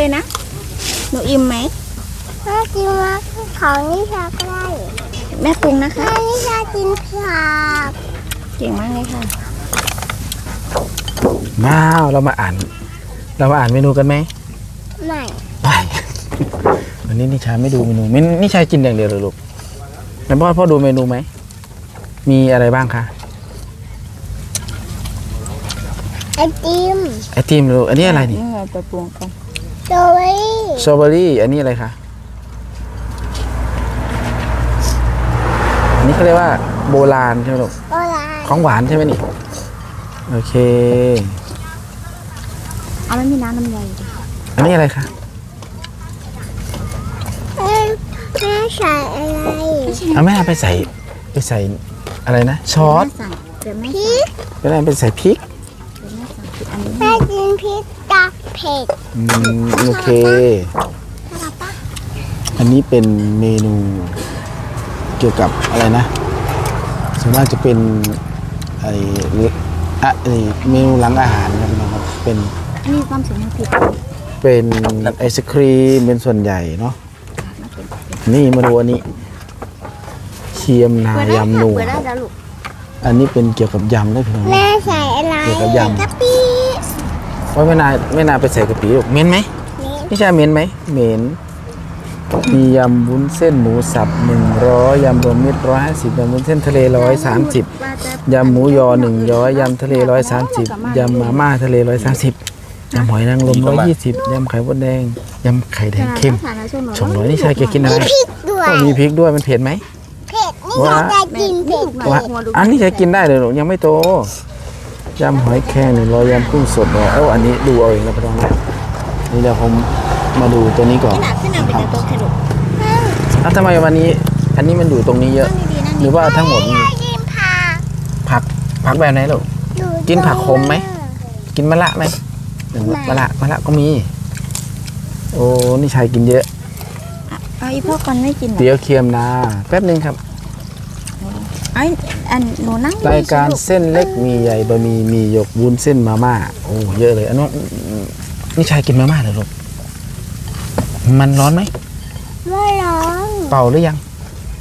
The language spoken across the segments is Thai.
เลยนะ หนูอิ่มไหมแม่กินมาของนิชาก็ได้แม่ปรุงนะคะ แม่นิชากินผักเก่งมากเลยค่ะ ว้าวเรามาอ่าน เรามาอ่านเมนูกันไหมไม่ไป วันนี้นิชาไม่ดูเมนูเมนนิชากินอย่างเดียวเลยลูกแล้วพ่อพ่อดูเมนูไหม มีอะไรบ้างคะ ไอติมไอติมลูกอันนี้อะไรนี่ นี่เราจะปรุงกันส ตรอเบอรี่สตรอเบอรี่อันนี้อะไรคะอันนี้เขาเรียกว่าโบราณใช่ไหมลูกโบราณของหวานใช่ไหมนี่โอเค เอาไม่มีน้ำน้ำใยดิอันนี้อะไรคะแม่แม่ใส่อะไรเอาแม่เอาไปใส่ไปใส่อะไรนะซอสแม่สั่งเดี๋ยวแม่พริกก็ได้ไปใส่พริกเดี๋ยวแม่สั่งผิดอันนี้แม่กินพริกกับ เผ็ดอืมโอเคอันนี้เป็นเมนูเกี่ยวกับอะไรนะส่วนมากจะเป็นไอ้อะไอ้เมนูหลังอาหารนะครับน้องครับเป็นอันนี้ความสูงมันผิดเป็นไอศครีมเป็นส่วนใหญ่เนาะมาเป็นนี่มาดูอันนี้เคียมนาเปิดได้ยำค่ะหนูเปิดได้แล้วลูกอันนี้เป็นเกี่ยวกับยำได้พี่น้อง แม่ใส่อะไรเกี่ยวกับยำ กะปิ ว่าไม่นาไม่นาไปใส่กะปิลูกเหม็นไหมนี่พี่ชายเหม็นไหมเหม็นมียำวุ้นเส้นหมูสับหนึ่งร้อยยำรวมมิตรร้อยห้าสิบยำวุ้นเส้นทะเลร้อยสามสิบว่าจะยำหมูยอหนึ่งร้อยยำทะเลร้อยสามสิบยำมาม่าทะเลร้อยสามสิบยำหอยนางรมร้อยยี่สิบยำไข่มดแดงยำไข่แดงเค็มฐานะช่วงหนูสองร้อยนี่ชายแกกินอะไรพริกด้วยก็มีพริกด้วยมันเผ็ดไหมเผ็ดนี่ว้าจะกินเผ็ดวะอันนี้ชายกินได้เลยหรอกยังไม่โต ยำหอยแครงหนึ่งร้อยยำกุ้งสดร้อยเอ้าอันนี้ดูเอาเองนะพี่น้องนะนี่เดี๋ยวผมมาดูตัวนี้ก่อนขนาดขึ้นหนังเป็นตัวเทลุกอ้าวทำไมวันนี้ อันนี้มันอยู่ตรงนี้เยอะ นั่งดีๆนั่งหดีรือว่าทั้งหมดมีแม่กินผักผักผักแบบไหนลูก อยู่กินผักขมไหมตรงกินมะละไหมหรือว่ามะละมะละก็มี โอ้นี่ชายกินเยอะ เอาอีพ่อก่อนไม่กินเหรอเตี๋ยวเคียมนาแป๊บหนึงครับ ไอ้อันหนูนั่งดีๆรายการสิลูเส้นเล็กมีใหญ่บะหมี่มีหยกวุ้นเส้นมาม่าโอ้เยอะเลยอันนู้นนี่ชายกินมาม่าเหรอลูกมันร้อนไหมไม่ร้องเป่าหรือยัง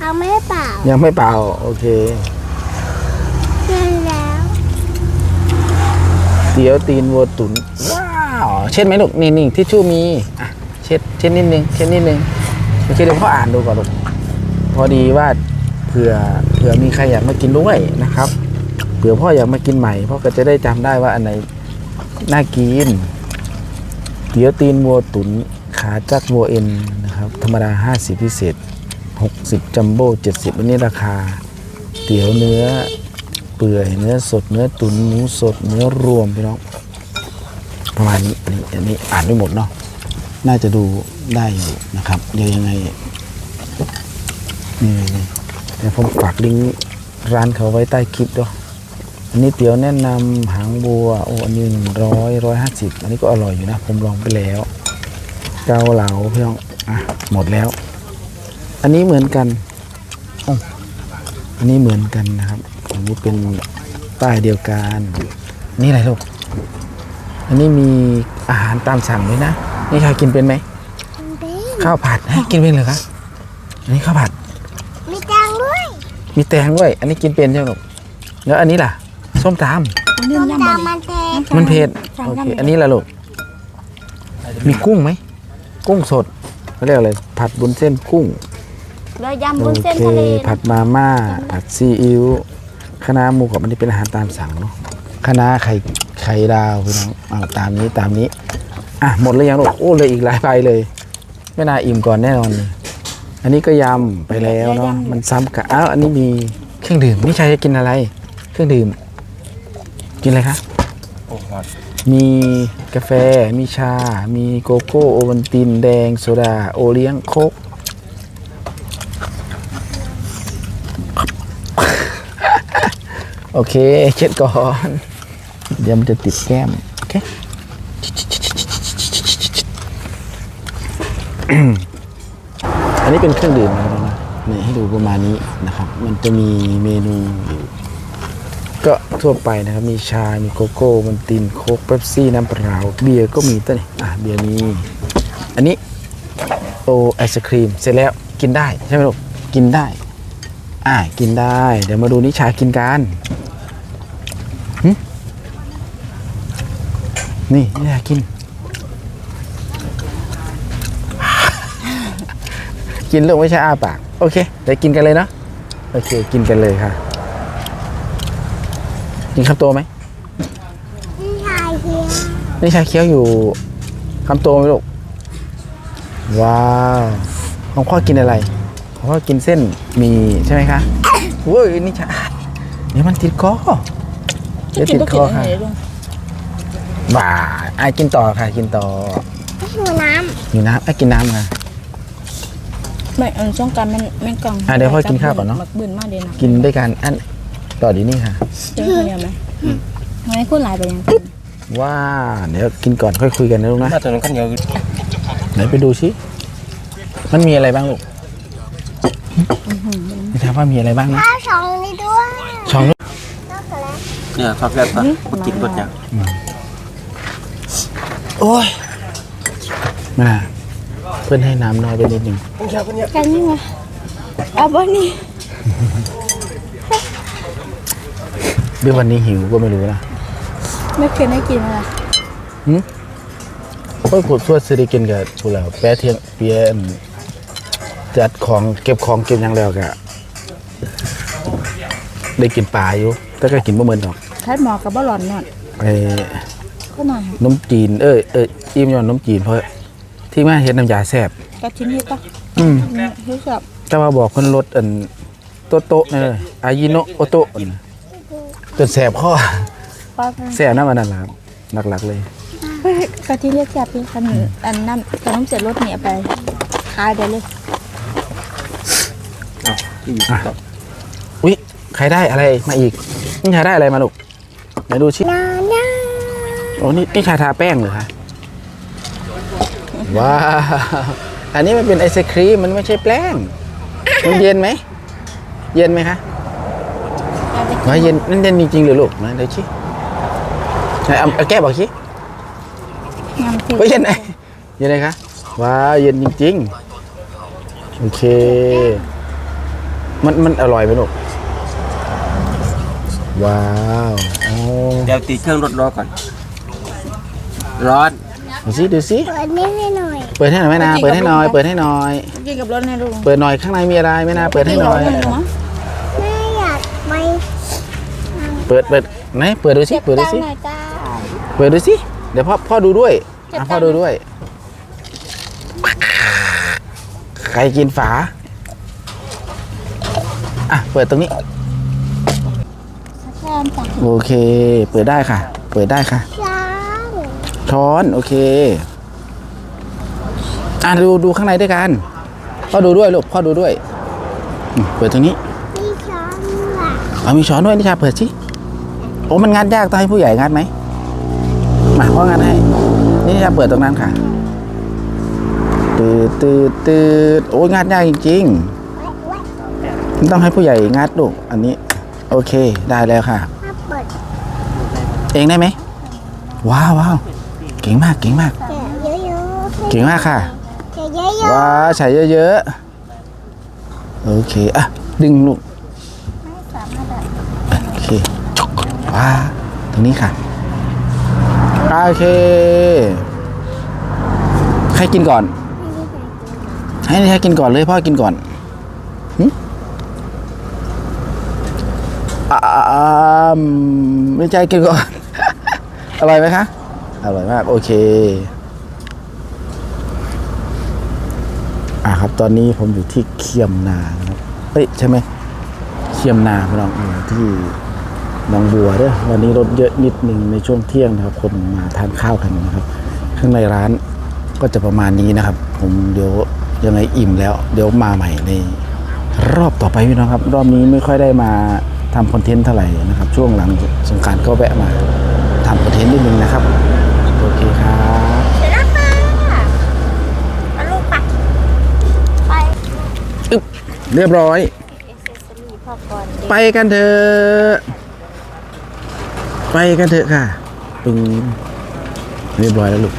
เอาไม่เปล่ายังไม่เป่าโอเคเสร็จแล้วเตี๋ยวตีนวัวตุ๋นว้าวเช็ดไหมลูกนี่นี่ทิชชู่มีอะเช็ดเช็ดนิดนึงเช็ดนิดนึงโอเคเดี๋ยวพ่ออ่านดูก่อนลูกพอดีว่าเผื่อเผื่อมีใครอยากมากินด้วยนะครับเผื่อพ่ออยากมากินใหม่พ่อก็จะได้จำได้ว่าอันไหนน่ากินเตี๋ยวตีนวัวตุ๋นขาจักวัวเอ็นนะครับธรรมดา 50 พิเศษ 60 จัมโบ้70อันนี้ราคา เตี๋ยวเนื้อเปื่อยเนื้อสดเนื้อตุ๋นหมูสดเนื้อรวมพี่น้องประมาณนี้อันนี้อันนี้อ่านไม่หมดเนาะน่าจะดูได้อยู่นะครับเดี๋ยวยังไงนี่นี่ ดี๋ยวผมฝากลิงก์ร้านเขาไว้ใต้คลิปด้วยอันนี้เตี๋ยวแนะนำหางบัวโอ้อันนี้หนึ่งร้อยร้อยห้าสิบอันนี้ก็อร่อยอยู่นะ ผมลองไปแล้ว เกาเหลาพี่น้องอะหมดแล้ว อันนี้เหมือนกันโอ้อันนี้เหมือนกันนะครับ อันนี้เป็นป้ายเดียวกัน นี่อะไรลูก อันนี้มีอาหารตามสั่งด้วยนะ นี่ใครกินเป็นไหมมันเป็นข้าวผัดฮะกินเป็นเหรอคะ อันนี้ข้าวผัดมีตังค์ด้วย มีแตงด้วย อันนี้กินเป็นใช่ไหมลูกแล้วอันนี้ล่ะ ส้มตต้องเลื่ส้อนมย่ำตำมามันแตงำมันเผ็ดสั่งโอเคย่ำอันนี้ล่ะลูก มีกุ้งไหม กุ้งสดเขาเรียกอะไร ผัดบุนเส้นกุ้งเรือยำโอบุญเส้นเคทะเลผัดมาม่า ผัดซีอิ๊วคะน้าหมูกรอบอันนี้เป็นอาหารตามสั่งเนาะคะน้าไข่ไข่ดาวพี่น้องเอาตามนี้ตามนี้ อะหมดแล้วยังลูกโอ้เหลยอีกหลายใบเลย ไม่น่าอิ่มก่อนแน่นอนเลย อันนี้ก็ยำไปแล้วเนาะมันซ้ำกับอ้าวอันนี้มีเครื่องดื่มนี่ชายจะกินอะไร เครื่องดื่ม กินอะไรคะมีกาแฟมีชา มีโกโก้โอวัลตินแดงโซดา โอเลี้ยงโคกโอเคเช็ดก่อน เดี๋ยวมันจะติดแก้ม โอเคอั นนี้เป็นเครื่องดื่มนะครับนะนี่ให้ดูประมาณนี้นะครับ มันจะมีเมนูอยู่ก็ทั่วไปนะครับ มีชา มีโกโก้ มันตินโค้กเป๊ปซี่ น้ำเปล่าเบียร์ก็มีต้นอะเบียร์มีอันนี้โอไอศครีม เสร็จแล้วกินได้ใช่ไหมลูก กินได้ อ่ากินได้ เดี๋ยวมาดูนิชากินกันนี่นิชากิน กินลูกไม่ใช่อ้าปาก โอเคเดี๋ยวกินกันเลยเนาะโอเค กินกันเลยค่ะ กินคำโตไหมพี่ชายเฮียนิชาเคี้ยวอยู่คำโตไหมลูกว้าวของพ่อกินอะไรของพ่อกินเส้นหมีใช่ไหมคะเว้ยนิชาเดี๋ยวมันติดคอเดี๋ยวติดคอค่ะไหนลุงบ่าไอ้กินต่อค่ะ กินต่อหิวน้อยู่น้ำไอ้กินน้ำค่ะ ไม่เอันช่องการมันแม่งกล่องอะเดี๋ยวพ่อกินข้าวก่อนเนอะหมักบืนมากเลยนะกินด้วยกันอันต่อดีนี่ค่ะเจอคนเดียวไหมทำไมคุณหลายไปยังว้าเดี๋ยวกินก่อนค่อยคุยกันนะลูกนะ มาตัวนั้นกันเดียวไหนไปดูสิมันมีอะไรบ้างลูกนิชาว่ามีอะไรบ้างำนะ ข้าวสองนี่ด้วยช่องลูกช็อกโกแลตเนี่ยชอบแบบปะกินรสอย่างโอ้ยมาเพื่อนให้น้ำน้อยไปนิดหนึ่งกันนี่ไงเอาบ่นี่หรือวันนี้หิวก็ไม่รู้นะไม่เคยได้กินเลยเพื่อนขุดสวดซื้อได้กินกับผู้แล้วแปะเทียงเปียนจัดของเก็บของเก็บหยังแล้วกะได้กินปลาอยู่แต่ก็กินบ่เหมือนดอกถ้าหมอกับบ่หลอนนอนไอ้ก็นอนนมจีนเอ้ยเอ้ยอิ่มย้อนนมจีนเพราะ ที่มาเฮ็ดน้ำยาแซ่บกระทิ้นเฮ็ดปะอืมเฮ็ดแบบแต่ว่าบอกเพิ่นลดอันโตโตะนี่เลยอายิโนะโอโตะอันน่ะจนแสบคอป้าแสบน้ำมันนั่นล่ะครับหลักๆเลยกระทิ้นเฮ็ดแซ่บพี่ขนมอันน้ำขนมเสร็จรถเนี่ยไปขายได้เลยที่อยู่อะอุ๊ยใครได้อะไรมาอีกนี่ชาได้อะไรมาลูกไหนดูชินานาโอ้นี่นี่ชาทาแป้งเหรอคะ ว้าว อันนี้มันเป็นไอศครีมมันไม่ใช่แป้งมันเย็นไหม เย็นไหมคะว่าเย็นนั่นเย็นจริงๆหรือลูกมาเดี๋ยวชิไหนเอาเอาแก้บอกชิงามคือว่าเย็นไหนเย็นไหนคะว้าวเย็นจริงๆ โอเค มันมันอร่อยไหมลูก ว้าวโอ้เดี๋ยวติดเครื่องรถรอก่อน ร้อน ดูสิดูสิเปิดนี่ให้หน่อยเปิดให้หน่อยแม่นาเปิดให้หน่อยเปิดให้หน่อยกินกับรถในลุงเปิดหน่อยข้างในมีอะไรแม่นาเปิดให้หน่อยแม่อยากไปเปิดเปิดไหนเปิดดูสิเปิดดูสิหน่อยจ้าเปิดดูสิเดี๋ยวพ่อพ่อดูด้วยเก็บอะตังค์พ่อดูด้วย ใครกินฝาอะเปิดตรงนี้แค่จ้ะโอเค เปิดได้ค่ะ เปิดได้ค่ะ ช้างช้อนโอเคอะดูดูข้างในด้วยกันพ่อดูด้วยลูกพ่อดูด้วยอืมเปิดตรงนี้มีช้างว่ะเอามีช้อนด้วยนิชาเปิดสิโอ้มันงานยากต้องให้ผู้ใหญ่งานไหมมาพ่องานให้นี่นิชาเปิดตรงนั้นค่ะตืดตืดตืดโอ้ยงานยากจริงๆต้องให้ผู้ใหญ่งัดลูกอันนี้ โอเคได้แล้วค่ะถ้าเปิดเองได้ไหมว้าวว้าว เก่งมากเก่งมากแกะเยอะๆเก่งมากค่ะแกะเยอะว้าใส่เยอะๆโอเคอะดึงลูกโอเคจกว้าตรงนี้ค่ะโอเค ใครกินก่อน ให้ใครกินก่อนเลยพ่อกินก่อนหึอ่าไม่ใจกินก่อน อร่อยไหมคะ อร่อยมาก โอเค อ่าครับ ตอนนี้ผมอยู่ที่เคียมนาครับเอ้ยใช่ไหมเคียมนาพี่น้องอที่หนองบัวเด้อวันนี้รถเยอะนิดหนึ่งในช่วงเที่ยงนะครับ คนมาทานข้าวกันนะครับ ข้างในร้านก็จะประมาณนี้นะครับ ผมเดี๋ยวยังไงอิ่มแล้ว เดี๋ยวมาใหม่ในรอบต่อไปพี่น้องครับ รอบนี้ไม่ค่อยได้มาทำคอนเทนต์เท่าไหร่นะครับ ช่วงหลังสงการก็แวะมาทำคอนเทนต์นิดนึงนะครับ เคครับๆเสร็จแล้วค่ะเอาลูกปัดไปอึ๊บเรียบร้อย เอเซสซอรี่พ่อก่อนไปกันเถอะไปกันเถอะค่ะปึงเรียบร้อยแล้วลูก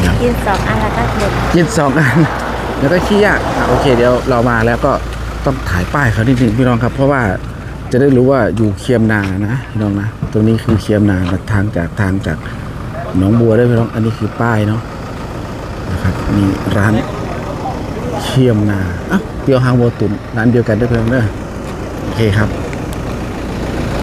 เดี๋ยวกินสองอันแล้วก็เด็ดกินสองอัน แล้วก็ขี้ยากอะโอเคเดี๋ยวเรามาแล้วก็ต้องถ่ายป้ายเขานิดนึงพี่น้องครับ เพราะว่า จะได้รู้ว่าอยู่เคียมนานะพี่น้องนะตรงนี้คือเคียมนาทางจากทางจากหนองบัวได้พี่น้องอันนี้คือป้ายเนาะนะครับมีร้านเคียมนาอะเดียวหางวัวตุนร้านเดียวกันได้พี่น้องเด้อโอเคครับ